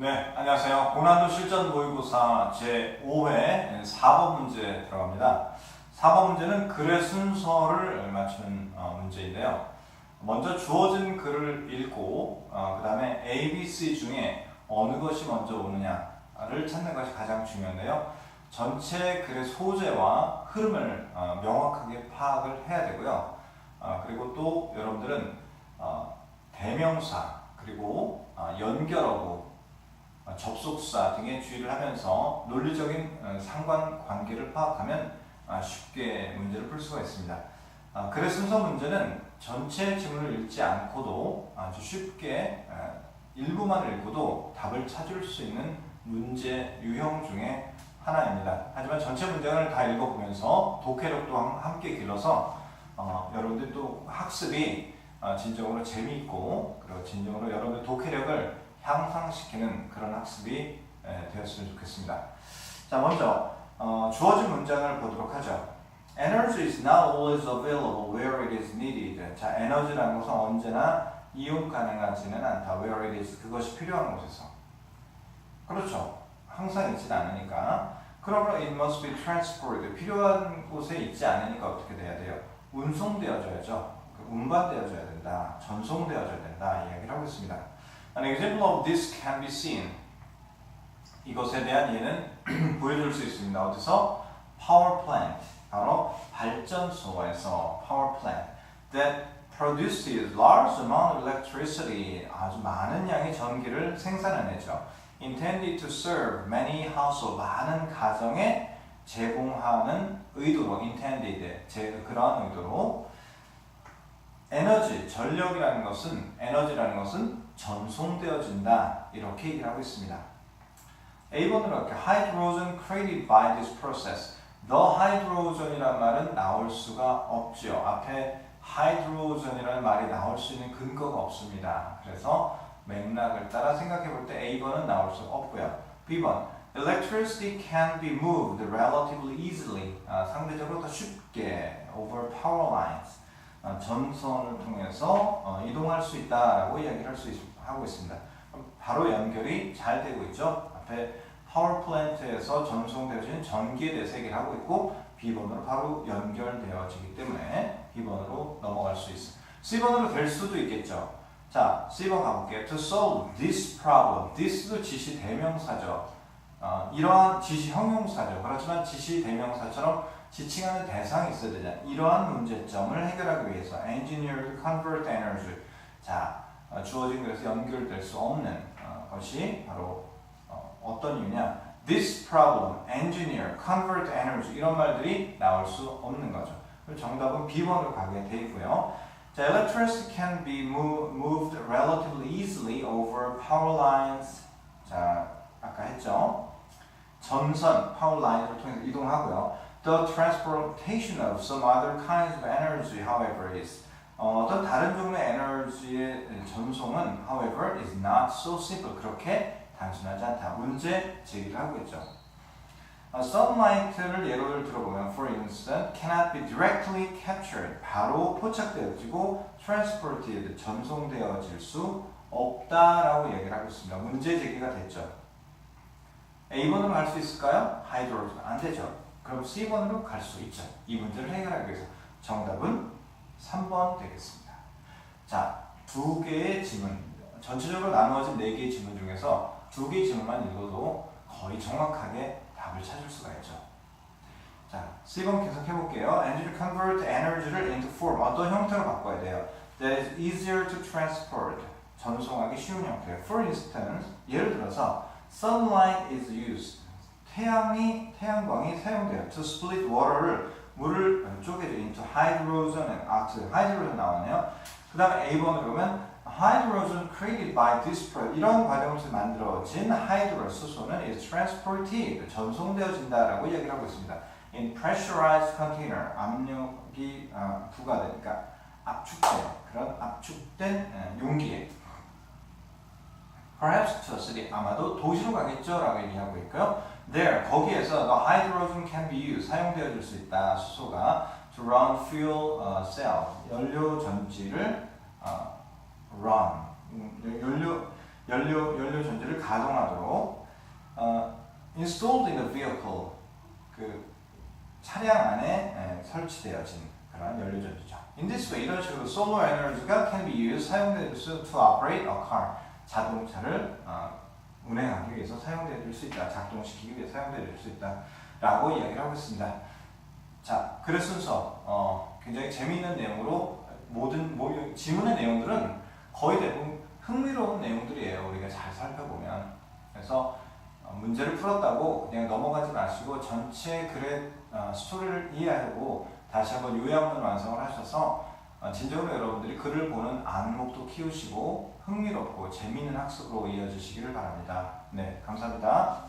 네, 안녕하세요. 고난도 실전 모의고사 제5회 4번 문제 들어갑니다. 4번 문제는 글의 순서를 맞추는 어, 문제인데요. 먼저 주어진 글을 읽고 어, 그 다음에 A, B, C 중에 어느 것이 먼저 오느냐를 찾는 것이 가장 중요한데요. 전체 글의 소재와 흐름을 어, 명확하게 파악을 해야 되고요. 어, 그리고 또 여러분들은 어, 대명사 그리고 어, 연결어구 어, 접속사 등에 주의를 하면서 논리적인 어, 상관관계를 파악하면 아, 쉽게 문제를 풀 수가 있습니다. 아, 글의 순서 문제는 전체 지문을 읽지 않고도 아주 쉽게 아, 일부만 읽고도 답을 찾을 수 있는 문제 유형 중에 하나입니다. 하지만 전체 문장을 다 읽어보면서 독해력도 함- 함께 길러서 어, 여러분들 또 학습이 어, 진정으로 재미있고 그리고 진정으로 여러분들 독해력을 향상시키는 그런 학습이 에, 되었으면 좋겠습니다. 자, 먼저 어, 주어진 문장을 보도록 하죠. Energy is not always available where it is needed. 자, 에너지라는 것은 언제나 이용 가능하지는 않다. Where it is 그것이 필요한 곳에서. 그렇죠. 항상 있지는 않으니까. 그러므로 it must be transported. 필요한 곳에 있지 않으니까 어떻게 돼야 돼요? 운송되어져야죠. 그 운반되어져야 된다. 전송되어져야 된다. 이야기를 하고 있습니다. An example of this can be seen. 이것에 대한 예는 보여줄 수 있습니다. 어디서? Power plant. 바로 발전소에서 power plant that produces large amount of electricity. 아주 많은 양의 전기를 생산해내죠. Intended to serve many household. 많은 가정에 제공하는 의도로 intended. 제 그러한 의도로 에너지, 전력이라는 것은 에너지라는 것은 전송되어진다 이렇게 얘기를 하고 있습니다. A번으로 이렇게 hydrogen created by this process. The hydrogen이란 말은 나올 수가 없죠. 앞에 hydrogen이라는 말이 나올 수 있는 근거가 없습니다. 그래서 맥락을 따라 생각해 볼 때 A번은 나올 수 없고요. B번 Electricity can be moved relatively easily. 아, 상대적으로 더 쉽게 over power lines. 아, 전선을 통해서 어, 이동할 수 있다라고 이야기를 할 수 하고 있습니다. 바로 연결이 잘 되고 있죠. 앞에 파워 플랜트에서 전송되어지는 전기에 대해서 얘기를 하고 있고 B번으로 바로 연결되어지기 때문에 B번으로 넘어갈 수 있어요. C번으로 될 수도 있겠죠. 자, C번 가볼게요. To solve this problem. this도 지시 대명사죠. 어, 이러한 지시 형용사죠. 그렇지만 지시 대명사처럼 지칭하는 대상이 있어야 되잖아. 이러한 문제점을 해결하기 위해서 engineer convert energy. 자, 어, 주어진 글에서 연결될 수 없는 어, 것이 바로 어, 떤 이유냐? This problem, engineer, convert energy 이런 말들이 나올 수 없는 거죠. 정답은 B번으로 가게 돼 있고요. 자, electricity can be move, moved relatively easily over power lines. 자, 아까 했죠. 전선, power line을 통해서 이동하고요. The transportation of some other kinds of energy, however, is 어, 어떤 다른 종류의 에너지의 전송은, however, is not so simple. 그렇게 단순하지 않다. 문제 제기를 하고 있죠. 어, sunlight를 예를 들어보면, for instance, cannot be directly captured. 바로 포착되어지고 transported, 전송되어질 수 없다라고 얘기를 하고 있습니다. 문제 제기가 됐죠. A번으로 갈 수 있을까요? 하이드로젠 안 되죠. 그럼 C번으로 갈 수 있죠. 이 문제를 해결하기 위해서 정답은 3번 되겠습니다. 자, 두 개의 지문, 전체적으로 나누어진 네 개의 지문 중에서 두 개의 지문만 읽어도 거의 정확하게 답을 찾을 수가 있죠. 자, C번 계속 해볼게요. Energy convert energy를 into form. 어떤 형태로 바꿔야 돼요? That is easier to transport. 전송하기 쉬운 형태. For instance, 예를 들어서 sunlight is used. 태양이 태양광이 사용돼요. To split water를 물을 쪼개죠. into hydrogen and oxygen. hydrogen 나왔네요. 그 다음에 A번을 보면 hydrogen created by this process. 이런 과정을 통해서 만들어진 하이드로 수소는 is transported. 전송되어진다라고 이야기를 하고 있습니다. in pressurized container. 압력이 어, 부과되니까 압축된 그런 압축된 어, 용기에 Perhaps to a city. 아마도 도시로 가겠죠 라고 얘기하고 있고요. There 거기에서 the hydrogen can be used 사용되어질 수 있다 수소가 to run fuel uh, cell 연료 전지를 uh, run 음, 연료 연료 연료 전지를 가동하도록 어, installed in the vehicle 그 차량 안에 예, 설치되어진 그런 연료 전지죠. In this way 이런 식으로 solar energy가 can be used 사용될 수 to operate a car 자동차를 어, 운행하기 위해서 사용될 수 있다. 작동시키기 위해 사용될 수 있다 라고 이야기를 하고 있습니다. 자, 글의 순서 어, 굉장히 재미있는 내용으로 모든 모, 지문의 내용들은 거의 대부분 흥미로운 내용들이에요. 우리가 잘 살펴보면 그래서 어, 문제를 풀었다고 그냥 넘어가지 마시고 전체 글의 어, 스토리를 이해하고 다시 한번 요약문 완성을 하셔서 어, 진정으로 여러분들이 글을 보는 안목도 키우시고 흥미롭고 재미있는 학습으로 이어지시기를 바랍니다. 네, 감사합니다.